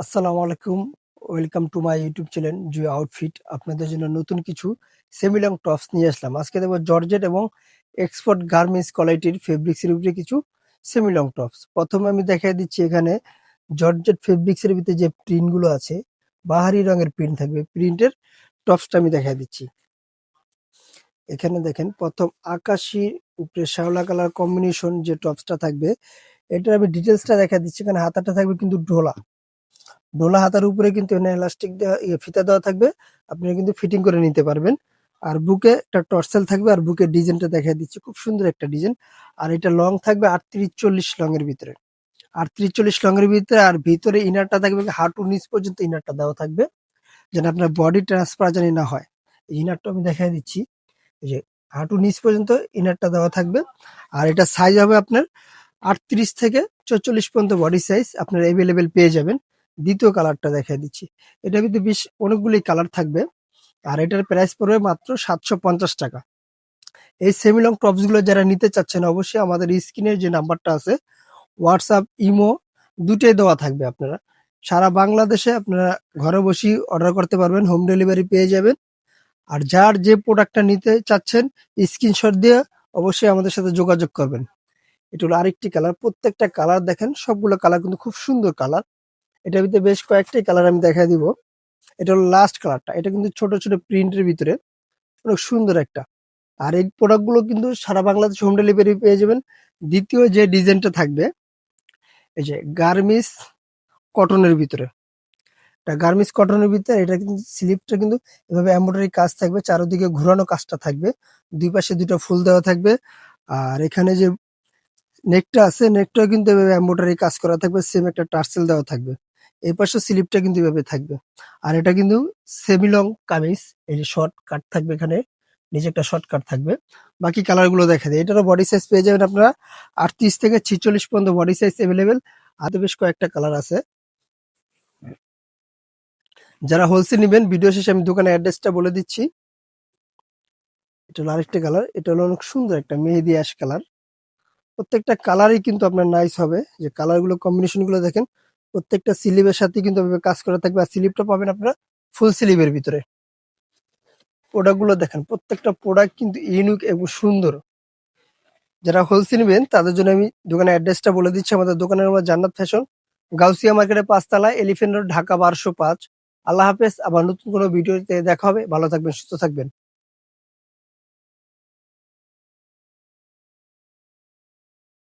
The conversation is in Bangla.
আসসালামু আলাইকুম। Welcome to my YouTube channel Jui outfit আপনাদের জন্য নতুন কিছু সেমিলং টপস নিয়ে আসলাম। আজকে দেখব জর্জেট এবং এক্সপোর্ট গার্মেন্টস কোয়ালিটির ফেব্রিক্সের উপরে কিছু সেমিলং টপস প্রথমে আমি দেখাই দিচ্ছি এখানে জর্জেট ফেব্রিক্সের ভিতরে যে প্রিন্টগুলো আছে, বাহারি রঙের প্রিন্ট থাকবে। প্রিন্টের টপসটা আমি দেখাই দিচ্ছি। এখানে দেখেন, প্রথম আকাশি, উপরে শ্যাওলা কালার কম্বিনেশন যে টপসটা থাকবে, এটার আমি ডিটেলসটা দেখা দিচ্ছি। এখানে হাতাটা থাকবে কিন্তু ডোলা। ডোলা হাতার উপরে কিন্তু এখানে এলাস্টিক দেওয়া ইয়ে ফিতা দেওয়া থাকবে। আপনি কিন্তু ফিটিং করে নিতে পারবেন। আর বুকে একটা টর্সেল থাকবে আর বুকের ডিজাইনটা দেখা দিচ্ছি। খুব সুন্দর একটা ডিজাইন আর এটা লং থাকবে আটত্রিশ চল্লিশ লং এর ভিতরে। আটত্রিশ চল্লিশ লং এর ভিতরে আর ভিতরে ইনারটা থাকবে হাঁটু নিচ পর্যন্ত ইনারটা দেওয়া থাকবে। যেন আপনার বডি ট্রান্সফার জানি না হয়। ইনারটা আমি দেখাই দিচ্ছি। যে হাঁটু নিচ পর্যন্ত ইনারটা দেওয়া থাকবে। আর এটা সাইজ হবে আপনার আটত্রিশ থেকে চল্লিশ পর্যন্ত বডি সাইজ আপনার অ্যাভেলেবেল পেয়ে যাবেন। দ্বিতীয় কালারটা দেখা দিচ্ছি। এটা কিন্তু বেশ অনেকগুলি কালার থাকবে। আর এটার প্রাইস পড়বে মাত্র সাতশো পঞ্চাশ টাকা। এই সেমিলং টপসগুলো যারা নিতে চাচ্ছেন অবশ্যই আমাদের স্ক্রিনের যে নাম্বারটা আছে হোয়াটসঅ্যাপ ইমো দুটোই দেওয়া থাকবে আপনারা। সারা বাংলাদেশে আপনারা ঘরে বসেই অর্ডার করতে পারবেন হোম ডেলিভারি পেয়ে যাবেন। আর যার যে প্রোডাক্টটা নিতে চাচ্ছেন স্ক্রিনশট দিয়ে অবশ্যই আমাদের সাথে যোগাযোগ করবেন। এটা হলো আরেকটি কালার প্রত্যেকটা কালার দেখেন, সবগুলো কালার কিন্তু খুব সুন্দর কালার এটার ভিতরে বেশ কয়েকটি কালার আমি দেখা দিব। এটা হলো লাস্ট কালারটা এটা কিন্তু ছোট ছোট প্রিন্টের ভিতরে। অনেক সুন্দর একটা। আর এই প্রোডাক্টগুলো কিন্তু সারা বাংলাদেশ হোম ডেলিভারি পেয়ে যাবেন। দ্বিতীয় যে ডিজাইনটা থাকবে, এই যে গার্মিস কটনের ভিতরে। এটা গার্মিস কটনের ভিতরে, এটা কিন্তু স্লিপটা কিন্তু এভাবে এমব্রয়ডারি কাজ থাকবে। চারদিকে ঘোরানো কাজটা থাকবে। দুই পাশে দুটো ফুল দেওয়া থাকবে। আর এখানে যে নেকটা আছে নেকটাও কিন্তু এভাবে এমব্রয়ডারি কাজ করা থাকবে। সেম একটা টার্সেল দেওয়া থাকবে। এই পাশে স্লিপটা কিন্তু এভাবে থাকবে। আর এটা কিন্তু সেমি লং কামিজ, এই যে শর্ট কাট থাকবে এখানে, নিচে একটা শর্ট কাট থাকবে। বাকি কালারগুলো দেখা যায় এটারও বডি সাইজ পেয়ে যাবেন আপনারা আটত্রিশ থেকে ছিচল্লিশ পর্যন্ত বডি সাইজ অ্যাভেলেবেল হাতে বেশ কয়েকটা কালার আছে। যারা হোলসেল নেবেন ভিডিও শেষে আমি দোকানের অ্যাড্রেসটা বলে দিচ্ছি। এটা হলো আরেকটা কালার এটা হলো অনেক সুন্দর একটা মেহেদি অ্যাশ কালার প্রত্যেকটা কালারই কিন্তু আপনার নাইস হবে। যে কালার কম্বিনেশনগুলো দেখেন প্রত্যেকটা স্লিপের সাথে কিন্তু কাজ করা থাকবে। আর স্লিপটা পাবেন আপনারা ফুল স্লিপের ভিতরে। প্রোডাক্টগুলো দেখেন, প্রত্যেকটা প্রোডাক্ট কিন্তু ইউনিক এবং সুন্দর। যারা হোলসেল নেবেন, তাদের জন্য আমি দোকানের অ্যাড্রেসটা বলে দিচ্ছি। আমাদের দোকানের নাম জান্নাত ফ্যাশন, গাউসিয়া মার্কেটের পাঁচতলা এলিফেন্ট রোড, ঢাকা বারোশো পাঁচ। আল্লাহ হাফেজ, আবার নতুন কোনো ভিডিওতে দেখা হবে। ভালো থাকবেন, সুস্থ থাকবেন।